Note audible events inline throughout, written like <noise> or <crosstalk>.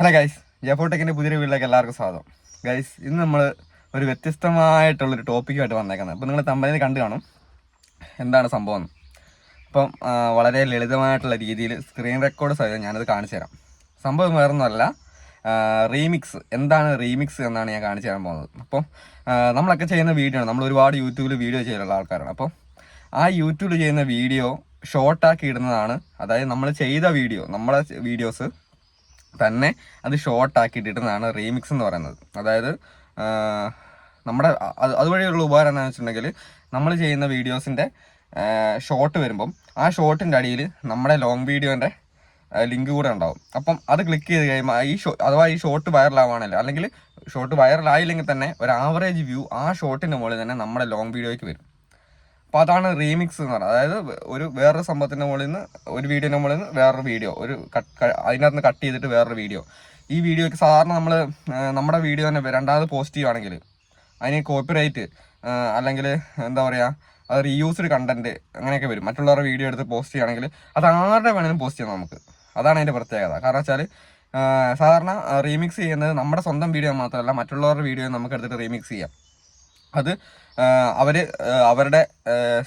Hello guys ജയഫോട്ടെക്കിന്റെ പുതിയൊരു വീട്ടിലേക്ക് എല്ലാവർക്കും സ്വാഗതം. ഗൈസ് ഇന്ന് നമ്മൾ ഒരു വ്യത്യസ്തമായിട്ടുള്ളൊരു ടോപ്പിക്കുമായിട്ട് വന്നേക്കുന്നത്. അപ്പോൾ നിങ്ങൾ തമ്പനിയിൽ കണ്ടു കാണും. എന്താണ് സംഭവം. അപ്പം വളരെ ലളിതമായിട്ടുള്ള രീതിയിൽ സ്ക്രീൻ റെക്കോർഡ് സഹിതം ഞാനത് കാണിച്ചു തരാം. സംഭവം വേറൊന്നുമല്ല. റീമിക്സ് എന്താണ് റീമിക്സ് എന്നാണ് ഞാൻ കാണിച്ചു തരാൻ പോകുന്നത്. അപ്പം നമ്മളൊക്കെ ചെയ്യുന്ന വീഡിയോ ആണ്. നമ്മൾ ഒരുപാട് യൂട്യൂബിൽ വീഡിയോ ചെയ്യാനുള്ള ആൾക്കാരാണ്. അപ്പം ആ യൂട്യൂബിൽ ചെയ്യുന്ന വീഡിയോ ഷോർട്ടാക്കി ഇടുന്നതാണ്. അതായത് നമ്മൾ ചെയ്ത വീഡിയോ നമ്മളെ വീഡിയോസ് തന്നെ അത് ഷോർട്ട് ആക്കി ഇട്ടിട്ടുന്നതാണ് റീമിക്സ് എന്ന് പറയുന്നത്. അതായത് നമ്മുടെ അത് അതുവഴിയുള്ള ഉപകാരം എന്താണെന്ന് വെച്ചിട്ടുണ്ടെങ്കിൽ നമ്മൾ ചെയ്യുന്ന വീഡിയോസിന്റെ ഷോർട്ട് വരുമ്പം ആ ഷോർട്ടിന്റെ അടിയിൽ നമ്മുടെ ലോങ് വീഡിയോന്റെ ലിങ്ക് കൂടെ ഉണ്ടാവും. അപ്പം അത് ക്ലിക്ക് ചെയ്ത് കഴിയുമ്പോൾ ഈ ഷോ അഥവാ ഈ ഷോർട്ട് വൈറലാവാണല്ലോ അല്ലെങ്കിൽ ഷോർട്ട് വൈറലായില്ലെങ്കിൽ തന്നെ ഒരു ആവറേജ് വ്യൂ ആ ഷോർട്ടിന്റെ മുകളിൽ തന്നെ നമ്മുടെ ലോങ് വീഡിയോയ്ക്ക് വരും. അപ്പോൾ അതാണ് റീമിക്സ് എന്ന് പറയുന്നത് അതായത് ഒരു വേറൊരു സംഭവത്തിന്റെ മുകളിൽ നിന്ന് ഒരു വീഡിയോന്റെ മുകളിൽ നിന്ന് വേറൊരു വീഡിയോ. ഒരു കട്ട് അതിനകത്ത് നിന്ന് കട്ട് ചെയ്തിട്ട് വേറൊരു വീഡിയോ. ഈ വീഡിയോക്ക് സാധാരണ നമ്മൾ നമ്മുടെ വീഡിയോ തന്നെ രണ്ടാമത് പോസ്റ്റ് ചെയ്യുവാണെങ്കിൽ അതിന് കോപ്പിറൈറ്റ് അല്ലെങ്കിൽ എന്താ പറയുക അത് റീയൂസ്ഡ് കണ്ടന്റ് അങ്ങനെയൊക്കെ വരും. മറ്റുള്ളവരുടെ വീഡിയോ എടുത്ത് പോസ്റ്റ് ചെയ്യുകയാണെങ്കിൽ അത് ആരുടെ വേണമെങ്കിലും പോസ്റ്റ് ചെയ്യാം നമുക്ക്. അതാണ് അതിന്റെ പ്രത്യേകത. കാരണം വെച്ചാൽ സാധാരണ റീമിക്സ് ചെയ്യുന്നത് നമ്മുടെ സ്വന്തം വീഡിയോ മാത്രമല്ല മറ്റുള്ളവരുടെ വീഡിയോ നമുക്ക് എടുത്തിട്ട് റീമിക്സ് ചെയ്യാം. അത് അവർ അവരുടെ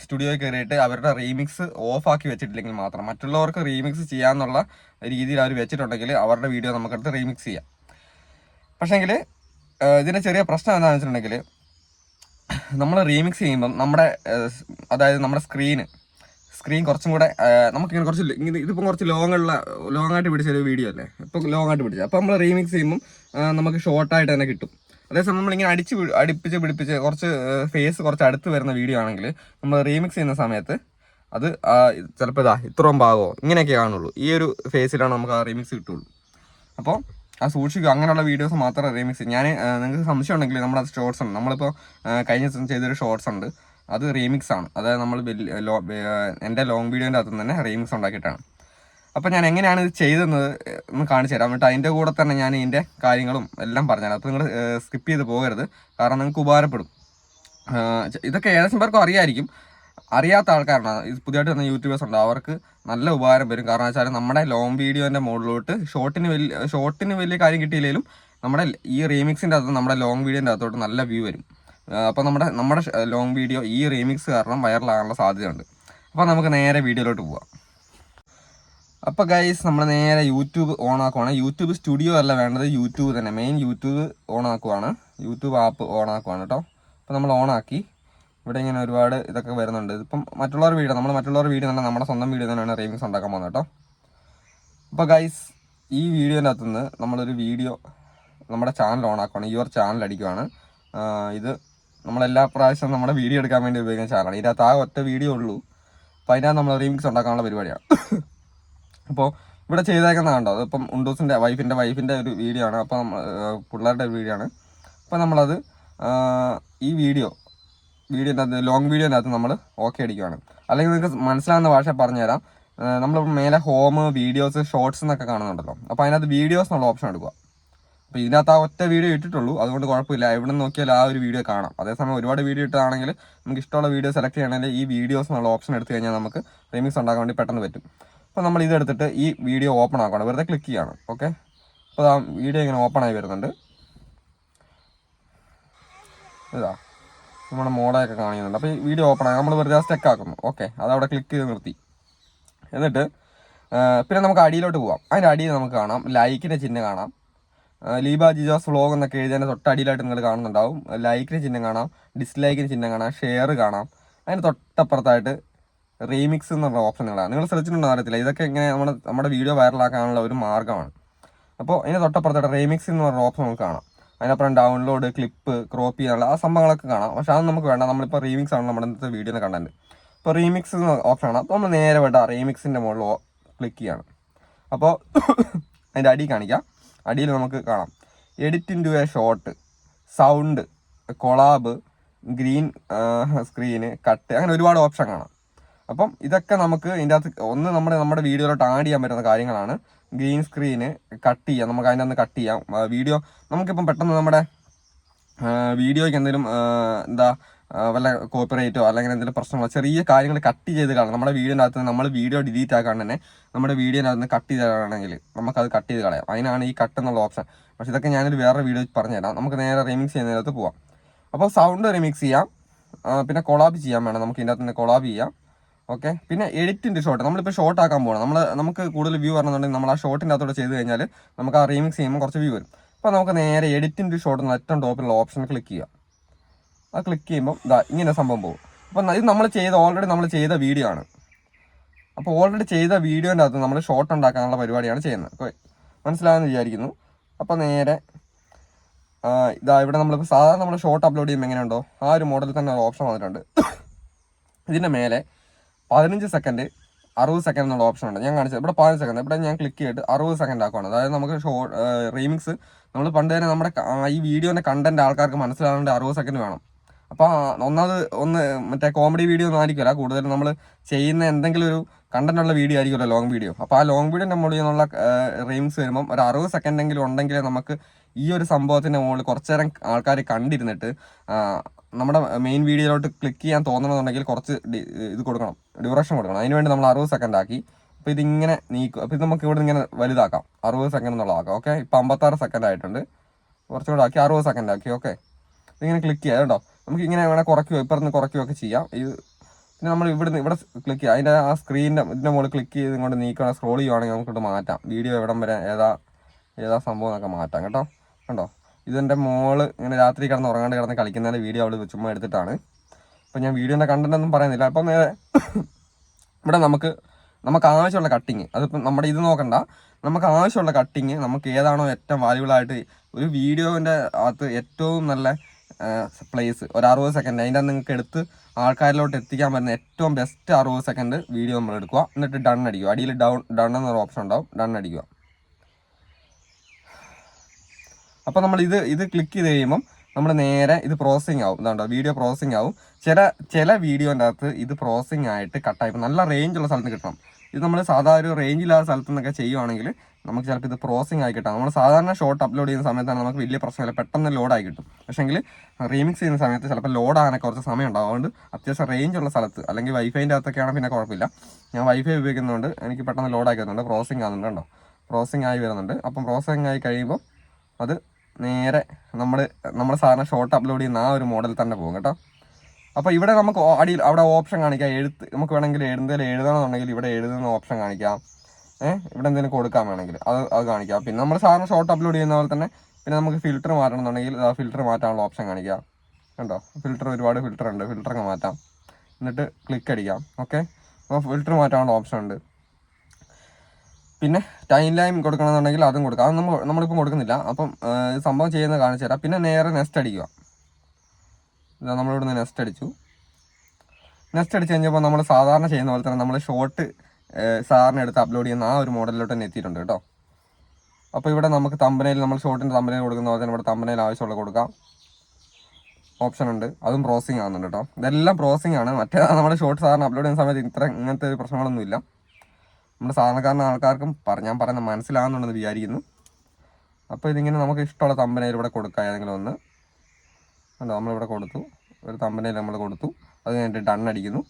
സ്റ്റുഡിയോയിൽ കയറിയിട്ട് അവരുടെ റീമിക്സ് ഓഫ് ആക്കി വെച്ചിട്ടില്ലെങ്കിൽ മാത്രം മറ്റുള്ളവർക്ക് റീമിക്സ് ചെയ്യാന്നുള്ള രീതിയിൽ അവർ വെച്ചിട്ടുണ്ടെങ്കിൽ അവരുടെ വീഡിയോ നമുക്കടുത്ത് റീമിക്സ് ചെയ്യാം. പക്ഷേങ്കിൽ ഇതിന്റെ ചെറിയ പ്രശ്നം എന്താണെന്ന് വെച്ചിട്ടുണ്ടെങ്കിൽ നമ്മൾ റീമിക്സ് ചെയ്യുമ്പം നമ്മുടെ അതായത് നമ്മുടെ സ്ക്രീന് സ്ക്രീൻ കുറച്ചും കൂടെ നമുക്കിങ്ങനെ കുറച്ച് ഇതിപ്പം കുറച്ച് ലോങ് ഉള്ള ലോങ് ആയിട്ട് പിടിച്ച ഒരു വീഡിയോ അല്ലേ? ഇപ്പം ലോങ് ആയിട്ട് പിടിച്ചത് അപ്പോൾ നമ്മൾ റീമിക്സ് ചെയ്യുമ്പം നമുക്ക് ഷോർട്ടായിട്ട് തന്നെ കിട്ടും. അതേസമയം നമ്മളിങ്ങനെ അടിച്ച് അടിപ്പിച്ച് പിടിപ്പിച്ച് കുറച്ച് ഫേസ് കുറച്ച് അടുത്ത് വരുന്ന വീഡിയോ ആണെങ്കിൽ നമ്മൾ റീമിക്സ് ചെയ്യുന്ന സമയത്ത് അത് ചിലപ്പോൾ ഇതാ ഇത്രയും ഭാഗമോ ഇങ്ങനെയൊക്കെ കാണുള്ളൂ. ഈ ഒരു ഫേസിലാണ് നമുക്ക് ആ റീമിക്സ് കിട്ടുള്ളൂ. അപ്പോൾ ആ സൂക്ഷിക്കുക. അങ്ങനെയുള്ള വീഡിയോസ് മാത്രമേ റീമിക്സ് ഞാൻ നിങ്ങൾക്ക് സംശയം ഉണ്ടെങ്കിൽ നമ്മുടെ ഷോർട്സ് ഉണ്ട്. നമ്മളിപ്പോൾ കഴിഞ്ഞ ദിവസം ചെയ്തൊരു ഷോർട്സ് ഉണ്ട്. അത് റീമിക്സ് ആണ്. അതായത് നമ്മൾ എന്റെ ലോങ് വീഡിയോന്റെ അകത്തുനിന്ന് തന്നെ റീമിക്സ് ഉണ്ടാക്കിയിട്ടാണ്. അപ്പോൾ ഞാൻ എങ്ങനെയാണ് ഇത് ചെയ്തെന്നത് ഒന്ന് കാണിച്ചു തരാം. എന്നിട്ട് അതിന്റെ കൂടെ തന്നെ ഞാൻ ഇതിന്റെ കാര്യങ്ങളും എല്ലാം പറഞ്ഞുതരാം അപ്പോൾ നിങ്ങൾ സ്കിപ്പ് ചെയ്ത് പോകരുത്. കാരണം നിങ്ങൾക്ക് ഉപകാരപ്പെടും. ഇതൊക്കെ ഏകദേശം പേർക്കും അറിയായിരിക്കും. അറിയാത്ത ആൾക്കാരാണ് ഇത് പുതിയതായിട്ട് വന്ന യൂട്യൂബേഴ്സ് ഉണ്ട്. അവർക്ക് നല്ല ഉപകാരം വരും. കാരണം വെച്ചാൽ നമ്മുടെ ലോങ് വീഡിയോന്റെ മുകളിലോട്ട് ഷോർട്ടിന് വലിയ ഷോർട്ടിന് വലിയ കാര്യം കിട്ടിയില്ലെങ്കിലും നമ്മുടെ ഈ റീമിക്സിന്റെ അകത്ത് നമ്മുടെ ലോങ് വീഡിയോന്റെ അകത്തോട്ട് നല്ല വ്യൂ വരും. അപ്പോൾ നമ്മുടെ നമ്മുടെ ലോങ് വീഡിയോ ഈ റീമിക്സ് കാരണം വൈറലാകാനുള്ള സാധ്യതയുണ്ട്. അപ്പോൾ നമുക്ക് നേരെ വീഡിയോയിലോട്ട് പോവാം. അപ്പോൾ ഗൈസ് നമ്മൾ നേരെ യൂട്യൂബ് ഓൺ ആക്കുവാണ് യൂട്യൂബ് സ്റ്റുഡിയോ അല്ല വേണ്ടത് യൂട്യൂബ് തന്നെ. മെയിൻ യൂട്യൂബ് ഓൺ ആക്കുവാണ് യൂട്യൂബ് ആപ്പ് ഓൺ ആക്കുവാണ് കേട്ടോ. അപ്പോൾ നമ്മൾ ഓൺ ആക്കി ഇവിടെ ഇങ്ങനെ ഒരുപാട് ഇതൊക്കെ വരുന്നുണ്ട്. ഇതിപ്പം മറ്റുള്ളവർ വീഡിയോ നമ്മൾ മറ്റുള്ളവർ വീഡിയോ തന്നെ നമ്മുടെ സ്വന്തം വീഡിയോ തന്നെയാണ് റീമിക്സ് ഉണ്ടാക്കാൻ പോകുന്നത് കേട്ടോ. അപ്പോൾ ഗൈസ് ഈ വീഡിയോന്റെ അകത്തുനിന്ന് നമ്മളൊരു വീഡിയോ നമ്മുടെ ചാനൽ ഓൺ ആക്കുവാണ് യുവർ ചാനൽ അടിക്കുവാണ് ഇത് നമ്മളെല്ലാ പ്രാവശ്യവും നമ്മുടെ വീഡിയോ എടുക്കാൻ വേണ്ടി ഉപയോഗിക്കുന്ന ചാനലാണ് ഇതിനകത്ത് ആ ഒറ്റ വീഡിയോ ഉള്ളൂ. അപ്പോൾ അതിനകത്ത് നമ്മൾ റീമിക്സ് ഉണ്ടാക്കാനുള്ള പരിപാടിയാണ്. അപ്പോൾ ഇവിടെ ചെയ്തേക്കുന്ന കണ്ടോ? അതിപ്പം ഉണ്ടൂസിന്റെ വൈഫിന്റെ വൈഫിന്റെ ഒരു വീഡിയോ ആണ്. അപ്പം പിള്ളേരുടെ വീഡിയോ ആണ്. അപ്പം നമ്മളത് ഈ വീഡിയോ വീഡിയോന്റെ അകത്ത് ലോങ് വീഡിയോന്റെ അകത്ത് നമ്മൾ ഓക്കെ അടിക്കുകയാണ് അല്ലെങ്കിൽ നിങ്ങൾക്ക് മനസ്സിലാവുന്ന ഭാഷ പറഞ്ഞുതരാം. നമ്മൾ മേലെ ഹോം വീഡിയോസ് ഷോർട്സ് എന്നൊക്കെ കാണുന്നുണ്ടല്ലോ. അപ്പോൾ അതിനകത്ത് വീഡിയോസ് എന്നുള്ള ഓപ്ഷൻ എടുക്കുക. അപ്പോൾ ഇതിനകത്ത് ആ ഒറ്റ വീഡിയോ ഇട്ടിട്ടുള്ളൂ. അതുകൊണ്ട് കുഴപ്പമില്ല. എവിടെ നോക്കിയാലും ആ ഒരു വീഡിയോ കാണാം. അതേസമയം ഒരുപാട് വീഡിയോ ഇട്ടാണെങ്കിൽ നമുക്ക് ഇഷ്ടമുള്ള വീഡിയോ സെലക്ട് ചെയ്യണമെങ്കിൽ ഈ വീഡിയോസ് എന്നുള്ള ഓപ്ഷൻ എടുത്തു കഴിഞ്ഞാൽ നമുക്ക് റീമിക്സ് ഉണ്ടാക്കാൻ വേണ്ടി പെട്ടെന്ന് പറ്റും. അപ്പോൾ നമ്മൾ ഇതെടുത്തിട്ട് ഈ വീഡിയോ ഓപ്പൺ ആക്കണം. വെറുതെ ക്ലിക്ക് ചെയ്യണം. ഓക്കെ അപ്പോൾ ആ വീഡിയോ ഇങ്ങനെ ഓപ്പൺ ആയി വരുന്നുണ്ട്. ഇതാ. നമ്മുടെ മോഡൊക്കെ കാണിക്കുന്നുണ്ട്. അപ്പോൾ ഈ വീഡിയോ ഓപ്പൺ ആയി നമ്മൾ വെറുതെ സ്റ്റെക്ക് ആക്കുന്നു. ഓക്കെ അതവിടെ ക്ലിക്ക് ചെയ്ത് നിർത്തി. എന്നിട്ട് പിന്നെ നമുക്ക് അടിയിലോട്ട് പോവാം. അതിന്റെ അടിയിൽ നമുക്ക് കാണാം. ലൈക്കിന്റെ ചിഹ്നം കാണാം. ലീബ ജിജോസ് വ്ളോഗ് എന്നൊക്കെ എഴുതിയതിന്റെ തൊട്ടടിയിലായിട്ട് നിങ്ങൾ കാണുന്നുണ്ടാവും. ലൈക്കിന് ചിഹ്നം കാണാം. ഡിസ്ലൈക്കിന് ചിഹ്നം കാണാം. ഷെയർ കാണാം. അതിന് തൊട്ടപ്പുറത്തായിട്ട് റീമിക്സ് എന്നുള്ള ഓപ്ഷനുകളാണ്. നിങ്ങൾ ശ്രദ്ധിച്ചിട്ടുണ്ടോ അറിയത്തില്ല. ഇതൊക്കെ ഇങ്ങനെ നമ്മുടെ നമ്മുടെ വീഡിയോ വൈറലാക്കാനുള്ള ഒരു മാർഗമാണ് അപ്പോൾ അതിന് തൊട്ടപ്പുറത്തായിട്ട് റീമിക്സ് എന്ന് പറഞ്ഞ ഓപ്ഷൻ നമുക്ക് കാണാം. അതിനപ്പുറം ഡൗൺലോഡ് ക്ലിപ്പ് ക്രോപ്പ് ചെയ്യാനുള്ള ആ സംഭവങ്ങളൊക്കെ കാണാം. പക്ഷേ അത് നമുക്ക് വേണ്ട. നമ്മളിപ്പോൾ റീമിക്സ് ആണ് നമ്മുടെ ഇന്നത്തെ വീഡിയോയുടെ കണ്ടന്റ് അപ്പോൾ റീമിക്സ് എന്ന ഓപ്ഷനാണ് അപ്പോൾ നമ്മൾ നേരെ വേണ്ട റീമിക്സിന്റെ മുകളിൽ ക്ലിക്ക് ചെയ്യണം. അപ്പോൾ അതിന്റെ അടി കാണിക്കാം. അടിയിൽ നമുക്ക് കാണാം. Edit into a short sound collab green screen cut അങ്ങനെ ഒരുപാട് ഓപ്ഷൻ കാണാം. അപ്പം ഇതൊക്കെ നമുക്ക് ഇതിന്റെ അകത്ത് ഒന്ന് നമ്മുടെ നമ്മുടെ വീഡിയോയിലോട്ട് ആഡ് ചെയ്യാൻ പറ്റുന്ന കാര്യങ്ങളാണ്. ഗ്രീൻ സ്ക്രീന് കട്ട് ചെയ്യാം. നമുക്ക് അതിന്റെ അന്ന് കട്ട് ചെയ്യാം. വീഡിയോ നമുക്കിപ്പം പെട്ടെന്ന് നമ്മുടെ വീഡിയോയ്ക്ക് എന്തെങ്കിലും എന്താ വല്ല കോപ്പറേറ്റോ അല്ലെങ്കിൽ എന്തെങ്കിലും പ്രശ്നങ്ങളോ ചെറിയ കാര്യങ്ങൾ കട്ട് ചെയ്ത് കളയാം നമ്മുടെ വീഡിയോന്റെ അകത്ത് നമ്മൾ വീഡിയോ ഡിലീറ്റ് ആക്കാണ്ട് തന്നെ നമ്മുടെ വീഡിയോന്റെ അകത്ത് കട്ട് ചെയ്താണെങ്കിൽ നമുക്കത് കട്ട് ചെയ്ത് കളയാം. അതിനാണ് ഈ കട്ട് എന്നുള്ള ഓപ്ഷൻ പക്ഷേ ഇതൊക്കെ ഞാനൊരു വേറെ വീഡിയോ പറഞ്ഞുതരാം. നമുക്ക് നേരെ റിമിക്സ് ചെയ്യുന്നതിനകത്ത് പോവാം. അപ്പോൾ സൗണ്ട് റിമിക്സ് ചെയ്യാം. പിന്നെ കൊളാബ് ചെയ്യാൻ വേണം. നമുക്ക് ഇതിന്റെ അകത്ത് നിന്ന് കൊളാബ് ചെയ്യാം. ഓക്കെ? പിന്നെ എഡിറ്റിന്റെ ഷോട്ട് നമ്മളിപ്പോൾ ഷോർട്ട് ആക്കാൻ പോകണം നമ്മൾ നമുക്ക് കൂടുതൽ വ്യൂ വരണമെന്നുണ്ടെങ്കിൽ നമ്മൾ ആ ഷോട്ടിന്റെ അകത്തോടെ ചെയ്ത് കഴിഞ്ഞാൽ നമുക്ക് ആ റീമിക്സ് ചെയ്യുമ്പോൾ കുറച്ച് വ്യൂ വരും. അപ്പോൾ നമുക്ക് നേരെ എഡിറ്റിന്റെ ഷോട്ട് ഏറ്റവും ടോപ്പിലുള്ള ഓപ്ഷൻ ക്ലിക്ക് ചെയ്യുക ആ ക്ലിക്ക് ചെയ്യുമ്പോൾ ഇതാ ഇങ്ങനെ സംഭവം പോകും. അപ്പോൾ ഇത് നമ്മൾ ചെയ്ത ഓൾറെഡി നമ്മൾ ചെയ്ത വീഡിയോ ആണ്. അപ്പോൾ ഓൾറെഡി ചെയ്ത വീഡിയോന്റെ അകത്ത് നമ്മൾ ഷോർട്ട് ഉണ്ടാക്കാനുള്ള പരിപാടിയാണ് ചെയ്യുന്നത്. അപ്പോൾ മനസ്സിലാകുമെന്ന് വിചാരിക്കുന്നു. അപ്പോൾ നേരെ ഇതാ ഇവിടെ നമ്മളിപ്പോൾ സാധാരണ നമ്മൾ ഷോർട്ട് അപ്ലോഡ് ചെയ്യുമ്പോൾ എങ്ങനെയുണ്ടോ? ആ ഒരു മോഡൽ തന്നെ ഓപ്ഷൻ വന്നിട്ടുണ്ട്. ഇതിന്റെ മേലെ പതിനഞ്ച് സെക്കൻഡ് അറുപത് സെക്കൻഡ് എന്നുള്ള ഓപ്ഷൻ ഉണ്ട്. ഞാൻ കാണിച്ചത്. ഇവിടെ പതിനഞ്ച് സെക്കൻഡ് ഇവിടെ ഞാൻ ക്ലിക്ക് ചെയ്തിട്ട് അറുപത് സെക്കൻഡ് ആക്കുവാണ്. അതായത് നമുക്ക് ഷോ റീമിക്സ് നമ്മൾ പണ്ട് തന്നെ നമ്മുടെ ഈ വീഡിയോന്റെ കണ്ടന്റ് ആൾക്കാർക്ക് മനസ്സിലാവേണ്ട അറുപത് സെക്കൻഡ് വേണം. അപ്പോൾ ഒന്നാമത് ഒന്ന് മറ്റേ കോമഡി വീഡിയോ ഒന്നും ആയിരിക്കില്ല കൂടുതലും നമ്മൾ ചെയ്യുന്ന എന്തെങ്കിലും ഒരു കണ്ടന്റ് ഉള്ള വീഡിയോ ആയിരിക്കുമല്ലോ ലോങ് വീഡിയോ അപ്പോൾ ആ ലോങ് വീഡിയോന്റെ മുകളിൽ നിന്നുള്ള റീംസ് വരുമ്പം ഒരു അറുപത് സെക്കൻഡെങ്കിലും ഉണ്ടെങ്കിലേ നമുക്ക് ഈ ഒരു സംഭവത്തിന്റെ മുകളിൽ കുറച്ചേരം ആൾക്കാർ കണ്ടിരുന്നിട്ട് നമ്മുടെ മെയിൻ വീഡിയോയിലോട്ട് ക്ലിക്ക് ചെയ്യാൻ തോന്നണമെന്നുണ്ടെങ്കിൽ കുറച്ച് ഇത് കൊടുക്കണം. ഡ്യൂറേഷൻ കൊടുക്കണം. അതിന് വേണ്ടി നമ്മൾ അറുപത് സെക്കൻഡ് ആക്കി. അപ്പോൾ ഇതിങ്ങനെ നീക്കും അപ്പോൾ ഇത് നമുക്ക് ഇവിടെ ഇങ്ങനെ വലുതാക്കാം. അറുപത് സെക്കൻഡ് എന്നുള്ളതാക്കാം ഓക്കെ ഇപ്പോൾ അമ്പത്താറ് സെക്കൻഡ് ആയിട്ടുണ്ട്. കുറച്ചുകൂടെ ആക്കി അറുപത് സെക്കൻഡ് ആക്കി. ഓക്കെ ഇങ്ങനെ ക്ലിക്ക് ചെയ്യാം. കേട്ടോ നമുക്ക് ഇങ്ങനെ വേണേൽ കുറയ്ക്കുകയോ ഇപ്പുറത്ത് കുറയ്ക്കുകയോ ഒക്കെ ചെയ്യാം. ഇത് പിന്നെ നമ്മൾ ഇവിടുന്ന് ഇവിടെ ക്ലിക്ക് ചെയ്യുക അതിന്റെ ആ സ്ക്രീനിന്റെ ഇതിന്റെ മുകളിൽ ക്ലിക്ക് ചെയ്ത് കൊണ്ട് നീക്കണം സ്ക്രോൾ ചെയ്യുവാണെങ്കിൽ നമുക്കിട്ട് മാറ്റാം. വീഡിയോ എവിടം വരെ ഏതാ ഏതാ സംഭവം എന്നൊക്കെ മാറ്റാം. കേട്ടോ? കണ്ടോ? ഇതെന്റെ മോൾ ഇങ്ങനെ രാത്രി കിടന്ന് ഉറങ്ങാണ്ട് കിടന്ന് കളിക്കുന്നതിന്റെ വീഡിയോ അവൾ ചുമ്മാ എടുത്തിട്ടാണ്. അപ്പോൾ ഞാൻ വീഡിയോന്റെ കണ്ടന്റ് ഒന്നും പറയുന്നില്ല. അപ്പം നേരെ ഇവിടെ നമുക്ക് നമുക്ക് ആവശ്യമുള്ള കട്ടിങ് അതിപ്പം നമ്മുടെ ഇത് നോക്കണ്ട. നമുക്ക് ആവശ്യമുള്ള കട്ടിങ് നമുക്ക് ഏതാണോ ഏറ്റവും വാല്യുബിൾ ആയിട്ട് ഒരു വീഡിയോന്റെ അകത്ത് ഏറ്റവും നല്ല പ്ലേസ് ഒരു അറുപത് സെക്കൻഡ് അതിന്റെ നിങ്ങൾക്ക് എടുത്ത് ആൾക്കാരിലോട്ട് എത്തിക്കാൻ പറ്റുന്ന ഏറ്റവും ബെസ്റ്റ് അറുപത് സെക്കൻഡ് വീഡിയോ നമ്മൾ എടുക്കുക എന്നിട്ട് ഡൺ അടിക്കുക. അടിയിൽ ഡൗൺ ഡൺ എന്നൊരു ഓപ്ഷൻ ഉണ്ടാവും. ഡൺ അടിക്കുക. അപ്പോൾ നമ്മൾ ഇത് ഇത് ക്ലിക്ക് ചെയ്ത് കഴിയുമ്പം നമ്മൾ നേരെ ഇത് പ്രോസസ്സിങ് ആവും. എന്താണ്ടോ വീഡിയോ പ്രോസസ്സിങ് ആവും. ചില ചില വീഡിയോന്റെ അകത്ത് ഇത് പ്രോസസ്സിങ് ആയിട്ട് കട്ടായി നല്ല റേഞ്ച് ഉള്ള സ്ഥലത്ത് കിട്ടണം. ഇത് നമ്മൾ സാധാരണ ഒരു റേഞ്ച് ഇല്ലാത്ത സ്ഥലത്ത് നിന്നൊക്കെ ചെയ്യുവാണെങ്കിൽ നമുക്ക് ചിലപ്പോൾ ഇത് പ്രോസസ്സിങ് ആയി കിട്ടാം. നമ്മൾ സാധാരണ ഷോർട്ട് അപ്ലോഡ് ചെയ്യുന്ന സമയത്താണ് നമുക്ക് വലിയ പ്രശ്നമില്ല പെട്ടെന്ന് ലോഡായി കിട്ടും. പക്ഷേങ്കിൽ റീമിക്സ് ചെയ്യുന്ന സമയത്ത് ചിലപ്പോൾ ലോഡ് ആകാനൊക്കെ കുറച്ച് സമയം ഉണ്ടാവും. അതുകൊണ്ട് അത്യാവശ്യം റേഞ്ച് ഉള്ള സ്ഥലത്ത് അല്ലെങ്കിൽ വൈഫൈന്റെ അകത്തൊക്കെയാണ് പിന്നെ കുഴപ്പമില്ല. ഞാൻ വൈഫൈ ഉപയോഗിക്കുന്നതുകൊണ്ട് എനിക്ക് പെട്ടെന്ന് ലോഡായി വരുന്നുണ്ട് പ്രോസസ്സിങ് ആകുന്നുണ്ട് കേട്ടോ പ്രോസസ്സിങ് ആയി വരുന്നുണ്ട്. അപ്പം പ്രോസസ്സിങ് ആയി കഴിയുമ്പോൾ അത് നേരെ നമ്മൾ നമ്മൾ സാധാരണ ഷോർട്ട് അപ്ലോഡ് ചെയ്യുന്ന ആ ഒരു മോഡൽ തന്നെ പോകും കേട്ടോ. അപ്പോൾ ഇവിടെ നമുക്ക് അടിയിൽ അവിടെ ഓപ്ഷൻ കാണിക്കാം. എഴുത്ത് നമുക്ക് വേണമെങ്കിൽ എഴുതുന്നതിൽ എഴുതണമെന്നുണ്ടെങ്കിൽ ഇവിടെ എഴുതുന്ന ഓപ്ഷൻ കാണിക്കാം. ഏഹ് ഇവിടെ എന്തെങ്കിലും കൊടുക്കാൻ വേണമെങ്കിൽ. അത് അത് കാണിക്കാം. പിന്നെ നമ്മൾ സാധാരണ ഷോർട്ട് അപ്ലോഡ് ചെയ്യുന്ന പോലെ തന്നെ പിന്നെ നമുക്ക് ഫിൽറ്റർ മാറ്റണമെന്നുണ്ടെങ്കിൽ ആ ഫിൽറ്റർ മാറ്റാനുള്ള ഓപ്ഷൻ കാണിക്കാം. കണ്ടോ? ഫിൽറ്റർ ഒരുപാട് ഫിൽറ്റർ ഉണ്ട്. ഫിൽറ്ററൊക്കെ മാറ്റാം. എന്നിട്ട് ക്ലിക്ക് അടിക്കാം. ഓക്കെ അപ്പോൾ ഫിൽറ്റർ മാറ്റാനുള്ള ഓപ്ഷൻ ഉണ്ട്. പിന്നെ ടൈം ലൈൻ കൊടുക്കണമെന്നുണ്ടെങ്കിൽ അതും കൊടുക്കാം. അത് നമ്മൾ നമ്മളിപ്പം കൊടുക്കുന്നില്ല. അപ്പം സംഭവം ചെയ്യുന്നത് കാണിച്ചു തരാം. പിന്നെ നേരെ നെസ്റ്റ് അടിക്കുക. നമ്മളിവിടുന്ന് നെസ്റ്റ് അടിച്ചു. നെസ്റ്റ് അടിച്ച് കഴിഞ്ഞപ്പോൾ നമ്മൾ സാധാരണ ചെയ്യുന്ന പോലെ തന്നെ നമ്മൾ ഷോർട്ട് സാറിന് എടുത്ത് അപ്ലോഡ് ചെയ്യുന്ന ആ ഒരു മോഡലിലോട്ട് തന്നെ എത്തിയിട്ടുണ്ട് കേട്ടോ. അപ്പോൾ ഇവിടെ നമുക്ക് തമ്പനയിൽ നമ്മൾ ഷോർട്ടിന്റെ തമ്പനയിൽ കൊടുക്കുന്ന പോലെ തന്നെ ഇവിടെ തമ്പനയിൽ ആവശ്യമുള്ള കൊടുക്കാം. ഓപ്ഷൻ ഉണ്ട്. അതും പ്രോസസ്സിങ് ആവുന്നുണ്ട് കേട്ടോ. ഇതെല്ലാം പ്രോസസ്സിങ് ആണ്. മറ്റേ നമ്മുടെ ഷോർട്ട് സാറിന് അപ്ലോഡ് ചെയ്യുന്ന സമയത്ത് ഇത്ര ഇങ്ങനത്തെ ഒരു പ്രശ്നങ്ങളൊന്നുമില്ല. നമ്മുടെ സാധാരണക്കാരൻ ആൾക്കാർക്കും ഞാൻ പറയുന്നത് മനസ്സിലാകുന്നുണ്ടെന്ന് വിചാരിക്കുന്നു. അപ്പോൾ ഇതിങ്ങനെ നമുക്ക് ഇഷ്ടമുള്ള തമ്പനയിൽ ഇവിടെ കൊടുക്കാം ഏതെങ്കിലും ഒന്ന്. അല്ല നമ്മളിവിടെ കൊടുത്തു. ഒരു തമ്പനയിൽ നമ്മൾ കൊടുത്തു. അത് കഴിഞ്ഞിട്ട് ഡൺ അടിക്കുന്നു.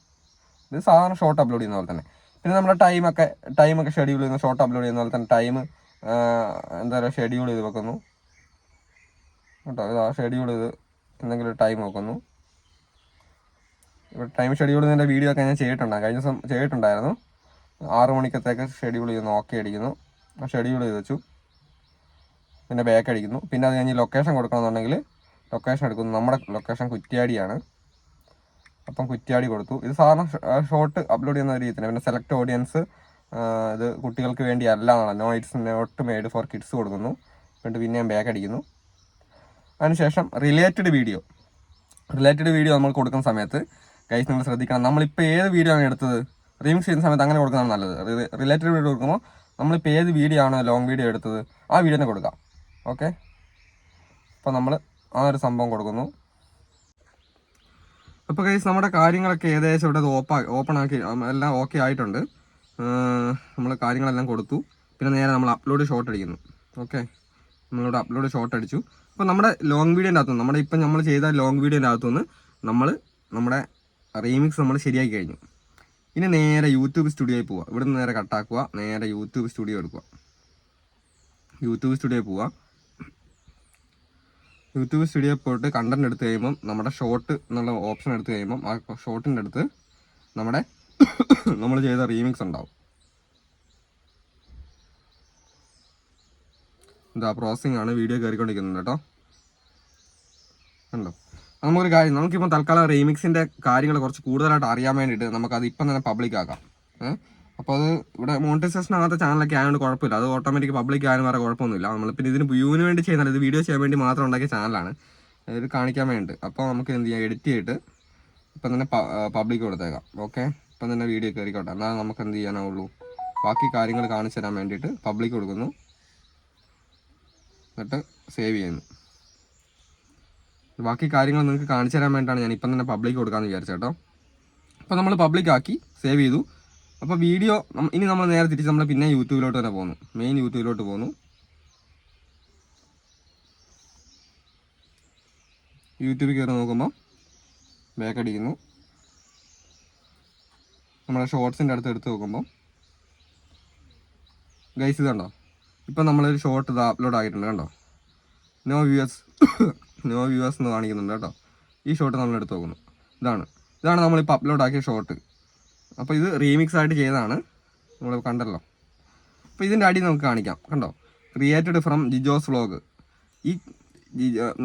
ഇത് സാധാരണ ഷോർട്ട് അപ്ലോഡ് ചെയ്യുന്ന പോലെ തന്നെ. പിന്നെ നമ്മുടെ ടൈമൊക്കെ ടൈമൊക്കെ ഷെഡ്യൂൾ ചെയ്യുന്ന ഷോർട്ട് അപ്ലോഡ് ചെയ്യുന്ന പോലെ തന്നെ ടൈം എന്താ പറയുക ഷെഡ്യൂൾ ചെയ്ത് വെക്കുന്നു. കേട്ടോ ഇത് ആ ഷെഡ്യൂൾ ചെയ്ത് എന്തെങ്കിലും ടൈം വെക്കുന്നു. ഇവിടെ ടൈം ഷെഡ്യൂൾ ചെയ്യുന്നതിന്റെ വീഡിയോ ഒക്കെ ഞാൻ ചെയ്തിട്ടുണ്ടായിരുന്നു. കഴിഞ്ഞ ദിവസം ചെയ്തിട്ടുണ്ടായിരുന്നു. ആറ് മണിക്കത്തേക്ക് ഷെഡ്യൂൾ ചെയ്യുന്നു ഓക്കെ അടിക്കുന്നു. ഷെഡ്യൂൾ ചെയ്ത് വെച്ചു. പിന്നെ ബാക്ക് അടിക്കുന്നു. പിന്നെ അത് കഴിഞ്ഞ് ലൊക്കേഷൻ കൊടുക്കണമെന്നുണ്ടെങ്കിൽ ലൊക്കേഷൻ എടുക്കുന്നു. നമ്മുടെ ലൊക്കേഷൻ കുറ്റിയാടിയാണ്. അപ്പം കുറ്റിയാടി കൊടുത്തു. ഇത് സാധാരണ ഷോർട്ട് അപ്ലോഡ് ചെയ്യുന്ന ഒരു രീതിയാണ് പിന്നെ സെലക്ട് ഓഡിയൻസ് ഇത് കുട്ടികൾക്ക് വേണ്ടി അല്ല എന്നാണ്. No it's not made for kids കൊടുക്കുന്നു. എന്നിട്ട് പിന്നെ ഞാൻ ബാക്ക് അടിക്കുന്നു. അതിനുശേഷം റിലേറ്റഡ് വീഡിയോ റിലേറ്റഡ് വീഡിയോ നമ്മൾ കൊടുക്കുന്ന സമയത്ത് കൈസ് നിങ്ങൾ ശ്രദ്ധിക്കണം. നമ്മളിപ്പോൾ ഏത് വീഡിയോ ആണ് എടുത്തത്? റീമിക്സ് ചെയ്യുന്ന സമയത്ത് അങ്ങനെ കൊടുക്കുന്നതാണ് നല്ലത്. റിലേറ്റഡ് വീഡിയോ കൊടുക്കുമ്പോൾ നമ്മളിപ്പോൾ ഏത് വീഡിയോ ആണോ ലോങ് വീഡിയോ എടുത്തത് ആ വീഡിയോ തന്നെ കൊടുക്കാം. ഓക്കെ അപ്പോൾ നമ്മൾ ആ ഒരു സംഭവം കൊടുക്കുന്നു. അപ്പോൾ കൈസ് നമ്മുടെ കാര്യങ്ങളൊക്കെ ഏകദേശം ഇവിടെ ഓപ്പൺ ഓപ്പൺ ആക്കി എല്ലാം ഓക്കെ ആയിട്ടുണ്ട്. നമ്മൾ കാര്യങ്ങളെല്ലാം കൊടുത്തു. പിന്നെ നേരെ നമ്മൾ അപ്ലോഡ് ഷോട്ട് അടിക്കുന്നു. ഓക്കെ നമ്മളിവിടെ അപ്ലോഡ് ഷോട്ട് അടിച്ചു. അപ്പോൾ നമ്മുടെ ലോങ് വീഡിയോന്റെ അകത്തുനിന്ന് നമ്മുടെ ഇപ്പം നമ്മൾ ചെയ്ത ലോങ് വീഡിയോന്റെ അകത്തുനിന്ന് നമ്മൾ നമ്മുടെ റീമിക്സ് നമ്മൾ ശരിയാക്കി കഴിഞ്ഞു. ഇനി നേരെ യൂട്യൂബ് സ്റ്റുഡിയോയിൽ പോവുക ഇവിടെ നിന്ന് നേരെ കട്ടാക്കുക നേരെ യൂട്യൂബ് സ്റ്റുഡിയോ എടുക്കുക യൂട്യൂബ് സ്റ്റുഡിയോയിൽ പോവുക യൂട്യൂബ് സ്റ്റുഡിയോ പോയിട്ട് കണ്ടന്റ് എടുത്ത് കഴിയുമ്പം നമ്മുടെ ഷോർട്ട് എന്നുള്ള ഓപ്ഷൻ എടുത്ത് കഴിയുമ്പം ആ ഷോർട്ടിന്റെ അടുത്ത് നമ്മുടെ <coughs> നമ്മൾ ചെയ്ത റീമിക്സ് ഉണ്ടാവും. എന്താ പ്രോസസ്സിംഗ് ആണ്. വീഡിയോ കയറിക്കൊണ്ടിരിക്കുന്നുണ്ട് കേട്ടോ. കണ്ടോ? നമുക്കൊരു കാര്യം നമുക്കിപ്പം തൽക്കാലം റീമിക്സിന്റെ കാര്യങ്ങൾ കുറച്ച് കൂടുതലായിട്ട് അറിയാൻ വേണ്ടിയിട്ട് അത് ഇപ്പം തന്നെ പബ്ലിക് ആക്കാം. അപ്പോൾ അത് ഇവിടെ മോണിറ്റൈസേഷൻ ആകാത്ത ചാനലൊക്കെ ആയതുകൊണ്ട് കുഴപ്പമില്ല. അത് ഓട്ടോമാറ്റിക് പബ്ലിക് ആയാലും വേറെ കുഴപ്പമൊന്നുമില്ല. നമ്മൾ പിന്നെ ഇതിന് വ്യൂവിന് വേണ്ടി ചെയ്യുന്നില്ല ഇത് വീഡിയോ ചെയ്യാൻ വേണ്ടി മാത്രം ഉണ്ടാക്കിയ ചാനലാണ് ഇത് കാണിക്കാൻ വേണ്ടി അപ്പോൾ നമുക്ക് എന്ത് ചെയ്യാം? എഡിറ്റ് ചെയ്തിട്ട് ഇപ്പം തന്നെ പബ്ലിക് കൊടുത്തേക്കാം. ഓക്കെ ഇപ്പം തന്നെ വീഡിയോ കയറിക്കോട്ടെ എന്നാൽ നമുക്ക് എന്ത് ചെയ്യാനാവുള്ളൂ? ബാക്കി കാര്യങ്ങൾ കാണിച്ചു തരാൻ വേണ്ടിയിട്ട് പബ്ലിക് കൊടുക്കുന്നു. എന്നിട്ട് സേവ് ചെയ്യുന്നു. ബാക്കി കാര്യങ്ങൾ നിങ്ങൾക്ക് കാണിച്ചു തരാൻ വേണ്ടിയിട്ടാണ് ഞാൻ ഇപ്പം തന്നെ പബ്ലിക് കൊടുക്കാമെന്ന് വിചാരിച്ചു കേട്ടോ. അപ്പോൾ നമ്മൾ പബ്ലിക് ആക്കി സേവ് ചെയ്തു. അപ്പോൾ വീഡിയോ ഇനി നമ്മൾ നേരെ തിരിച്ച് നമ്മൾ പിന്നെ യൂട്യൂബിലോട്ട് തന്നെ പോകുന്നു. മെയിൻ യൂട്യൂബിലോട്ട് പോകുന്നു. യൂട്യൂബിൽ കയറി നോക്കുമ്പോൾ ബാക്ക് അടിക്കുന്നു. നമ്മുടെ ഷോർട്സിന്റെ അടുത്ത് എടുത്ത് നോക്കുമ്പോൾ ഗൈസ് ഇതുണ്ടോ? ഇപ്പം നമ്മളൊരു ഷോർട്ട് ഇത് അപ്ലോഡ് ആയിട്ടുണ്ട് കണ്ടോ? നോ വ്യൂവേഴ്സ് <coughs> നോ വ്യൂവേഴ്സ് എന്ന് കാണിക്കുന്നുണ്ട് കേട്ടോ. ഈ ഷോട്ട് നമ്മൾ എടുത്ത് നോക്കുന്നു. ഇതാണ്. ഇതാണ് നമ്മളിപ്പോൾ അപ്ലോഡ് ആക്കിയ ഷോട്ട് അപ്പോൾ ഇത് റീമിക്സ് ആയിട്ട് ചെയ്തതാണ്. നമ്മൾ കണ്ടല്ലോ. അപ്പോൾ ഇതിന്റെ അടി നമുക്ക് കാണിക്കാം. കണ്ടോ? ക്രിയേറ്റഡ് ഫ്രം ജിജോസ് വ്ളോഗ് ഈ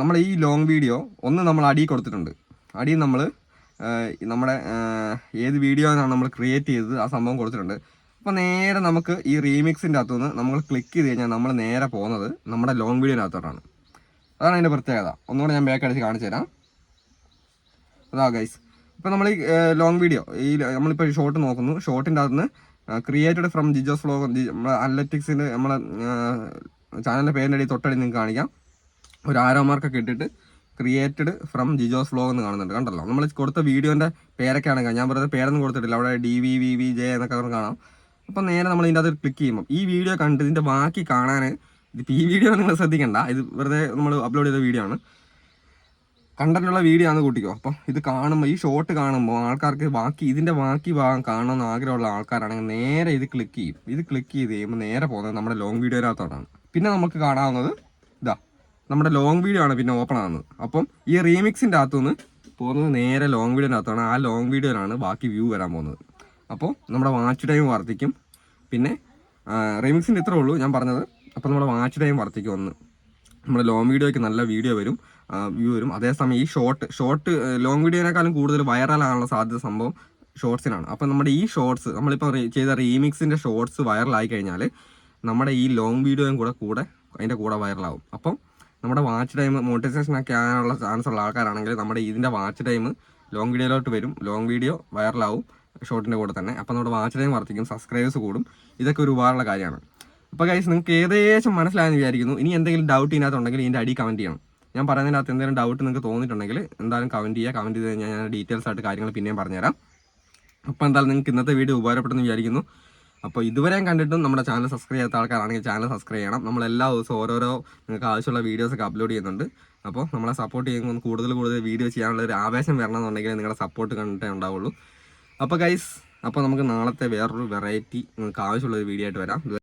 നമ്മൾ ഈ ലോങ് വീഡിയോ ഒന്ന് നമ്മൾ അടി കൊടുത്തിട്ടുണ്ട്. അടി നമ്മൾ നമ്മുടെ ഏത് വീഡിയോ ആണ് നമ്മൾ ക്രിയേറ്റ് ചെയ്തത് ആ സംഭവം കൊടുത്തിട്ടുണ്ട്. അപ്പോൾ നേരെ നമുക്ക് ഈ റീമിക്സിന്റെ അകത്തുനിന്ന് നമ്മൾ ക്ലിക്ക് ചെയ്ത് കഴിഞ്ഞാൽ നമ്മൾ നേരെ പോകുന്നത് നമ്മുടെ ലോങ് വീഡിയോനകത്തോട്ടാണ് അതാണ് അതിന്റെ പ്രത്യേകത. ഒന്നുകൂടെ ഞാൻ ബാക്ക് അടിച്ച് കാണിച്ചു തരാം. അതാ ഗൈസ് ഇപ്പോൾ നമ്മൾ ഈ ലോങ് വീഡിയോ ഈ നമ്മളിപ്പോൾ ഷോർട്ട് നോക്കുന്നു. ഷോർട്ടിന്റെ അകത്ത് ക്രിയേറ്റഡ് ഫ്രം ജിജോസ് ഫ്ലോഗ് നമ്മളെ അത്ലറ്റിക്സിന്റെ നമ്മളെ ചാനലിന്റെ പേരിന്റെ അടി തൊട്ടടി നിങ്ങൾക്ക് കാണിക്കാം. ഒരു ആരോ മാർക്കൊക്കെ ഇട്ടിട്ട് ക്രിയേറ്റഡ് ഫ്രം ജിജോസ് വ്ലോഗ് എന്ന് കാണുന്നുണ്ട്. കണ്ടല്ലോ? നമ്മൾ കൊടുത്ത വീഡിയോന്റെ പേരൊക്കെയാണ്. ഞാൻ വെറുതെ പേരൊന്നും കൊടുത്തിട്ടില്ല. അവിടെ D V V V J എന്നൊക്കെ കാണാം. അപ്പോൾ നേരെ നമ്മൾ ഇതിന്റെ അകത്ത് ക്ലിക്ക് ചെയ്യുമ്പോൾ ഈ വീഡിയോ കണ്ട് ഇതിന്റെ ബാക്കി കാണാൻ ഈ വീഡിയോ നിങ്ങൾ ശ്രദ്ധിക്കണ്ട. ഇത് വെറുതെ നമ്മൾ അപ്ലോഡ് ചെയ്ത വീഡിയോ ആണ്. കണ്ടന്റുള്ള വീഡിയോ ആണ് കൂട്ടിക്കോ. അപ്പം ഇത് കാണുമ്പോൾ ഈ ഷോർട്ട് കാണുമ്പോൾ ആൾക്കാർക്ക് ബാക്കി ഇതിന്റെ ബാക്കി ഭാഗം കാണണമെന്ന് ആഗ്രഹമുള്ള ആൾക്കാരാണെങ്കിൽ നേരെ ഇത് ക്ലിക്ക് ചെയ്യും. ഇത് ക്ലിക്ക് ചെയ്ത് കഴിയുമ്പോൾ നേരെ പോകുന്നത് നമ്മുടെ ലോങ് വീഡിയോയിനകത്തോട്ടാണ് പിന്നെ നമുക്ക് കാണാവുന്നത് ഇതാ നമ്മുടെ ലോങ് വീഡിയോ ആണ് പിന്നെ ഓപ്പൺ ആകുന്നത് അപ്പം ഈ റീമിക്സിന്റെ അകത്തുനിന്ന് പോകുന്നത് നേരെ ലോങ് വീഡിയോനകത്താണ് ആ ലോങ് വീഡിയോയിലാണ് ബാക്കി വ്യൂ വരാൻ പോകുന്നത്. അപ്പോൾ നമ്മുടെ വാച്ച് ടൈം വർദ്ധിക്കും. പിന്നെ റീമിക്സിന്റെ ഇത്രേ ഉള്ളൂ ഞാൻ പറഞ്ഞത്. അപ്പോൾ നമ്മുടെ വാച്ച് ടൈം വർദ്ധിക്കും ഒന്ന് നമ്മുടെ ലോങ് വീഡിയോയ്ക്ക് നല്ല വീഡിയോ വരും. വ്യൂ വരും. അതേസമയം ഈ ഷോർട്ട് ഷോർട്ട് ലോങ് വീഡിയോനേക്കാളും കൂടുതൽ വൈറലാകാനുള്ള സാധ്യത സംഭവം ഷോർട്സിനാണ് അപ്പോൾ നമ്മുടെ ഈ ഷോർട്സ് നമ്മളിപ്പോൾ ചെയ്ത റീമിക്സിന്റെ ഷോർട്സ് വൈറലായി കഴിഞ്ഞാൽ നമ്മുടെ ഈ ലോങ് വീഡിയോയും കൂടെ കൂടെ അതിന്റെ കൂടെ വൈറലാവും അപ്പം നമ്മുടെ വാച്ച് ടൈം മോട്ടിവേഷൻ ഒക്കെ ആകാനുള്ള ചാൻസ് ഉള്ള ആൾക്കാരാണെങ്കിൽ നമ്മുടെ ഇതിന്റെ വാച്ച് ടൈം ലോങ് വീഡിയോയിലോട്ട് വരും. ലോങ് വീഡിയോ വൈറലാവും ഷോർട്ടിന്റെ കൂടെ തന്നെ. അപ്പോൾ നമ്മുടെ വാച്ച് ടൈം വർദ്ധിക്കും സബ്സ്ക്രൈബേഴ്സ് കൂടും. ഇതൊക്കെ ഒരു കാര്യമാണ്. അപ്പോൾ ഗൈസ് നിങ്ങൾക്ക് ഏകദേശം മനസ്സിലായെന്ന് വിചാരിക്കുന്നു. ഇനി എന്തെങ്കിലും ഡൗട്ട് ഇതിനകത്തുണ്ടെങ്കിൽ ഇതിന്റെ അടി കമന്റ് ചെയ്യണം. ഞാൻ പറയുന്നതിനകത്ത് എന്തെങ്കിലും ഡൗട്ട് നിങ്ങൾക്ക് തോന്നിയിട്ടുണ്ടെങ്കിൽ എന്തായാലും കമന്റ് ചെയ്യുക. കമന്റ് ചെയ്ത് കഴിഞ്ഞാൽ ഞാൻ ഡീറ്റെയിൽസ് ആയിട്ട് കാര്യങ്ങൾ പിന്നെയും പറഞ്ഞുതരാം. അപ്പോൾ എന്തായാലും നിങ്ങൾക്ക് ഇന്നത്തെ വീഡിയോ ഉപകാരപ്പെട്ടെന്ന് വിചാരിക്കുന്നു. അപ്പോൾ ഇതുവരെയും കണ്ടിട്ടും നമ്മുടെ ചാനൽ സബ്സ്ക്രൈബ് ചെയ്യാത്ത ആൾക്കാരാണെങ്കിൽ ചാനൽ സബ്സ്ക്രൈബ് ചെയ്യണം. നമ്മൾ എല്ലാ ദിവസവും ഓരോരോ നിങ്ങൾക്ക് ആവശ്യമുള്ള വീഡിയോസ് ഒക്കെ അപ്ലോഡ് ചെയ്യുന്നുണ്ട്. അപ്പോൾ നമ്മളെ സപ്പോർട്ട് ചെയ്യുമ്പോൾ കൂടുതൽ കൂടുതൽ വീഡിയോ ചെയ്യാനുള്ള ഒരു ആവേശം വരണമെന്നുണ്ടെങ്കിൽ നിങ്ങളുടെ സപ്പോർട്ട് കണ്ടിട്ടേ ഉണ്ടാവുള്ളൂ. അപ്പോൾ ഗൈസ് അപ്പോൾ നമുക്ക് നാളത്തെ വേറൊരു വെറൈറ്റി നിങ്ങൾക്ക് ആവശ്യമുള്ള ഒരു വീഡിയോ ആയിട്ട് വരാം.